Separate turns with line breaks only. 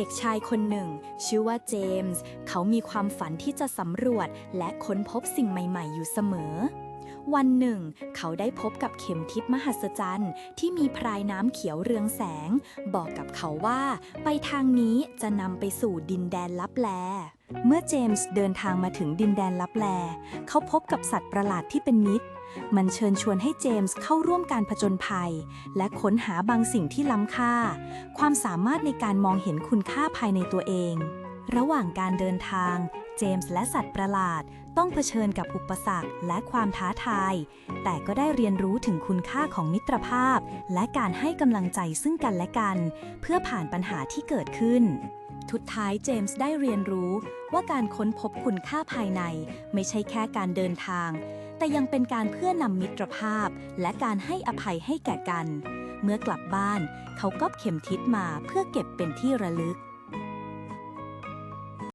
เด็กชายคนหนึ่ง ชื่อว่าเจมส์ เขามีความฝันที่จะสำรวจและค้นพบสิ่งใหม่ ๆ อยู่เสมอ วันหนึ่ง เขาได้พบกับเข็มทิศมหัศจรรย์ ที่มีพรายน้ำเขียวเรืองแสง บอกกับเขาว่า ไปทางนี้จะนำไปสู่ดินแดนลับแล เมื่อเจมส์เดินทางมาถึงดินแดนลับแล เขาพบกับสัตว์ประหลาดที่เป็นมิตร มันเชิญชวนให้เจมส์เข้าร่วมการผจญภัย และค้นหาบางสิ่งที่ล้ำค่า ความสามารถในการมองเห็นคุณค่าภายในตัวเอง ระหว่างการเดินทาง เจมส์และสัตว์ประหลาด ต้องเผชิญกับอุปสรรคและความท้าทาย แต่ก็ได้เรียนรู้ถึงคุณค่าของมิตรภาพ และการให้กำลังใจซึ่งกันและกัน เพื่อผ่านปัญหาที่เกิดขึ้นทุดท้ายเจมส์ได้เรียนรู้ว่าการค้นพบคุณค่าภายใน ไม่ใช่แค่การเดินทาง แต่ยังเป็นการเพื่อนำมิตรภาพ และการให้อภัยให้แก่กัน เมื่อกลับบ้านเขาก็เข็มทิศมาเพื่อเก็บเป็นที่ระลึก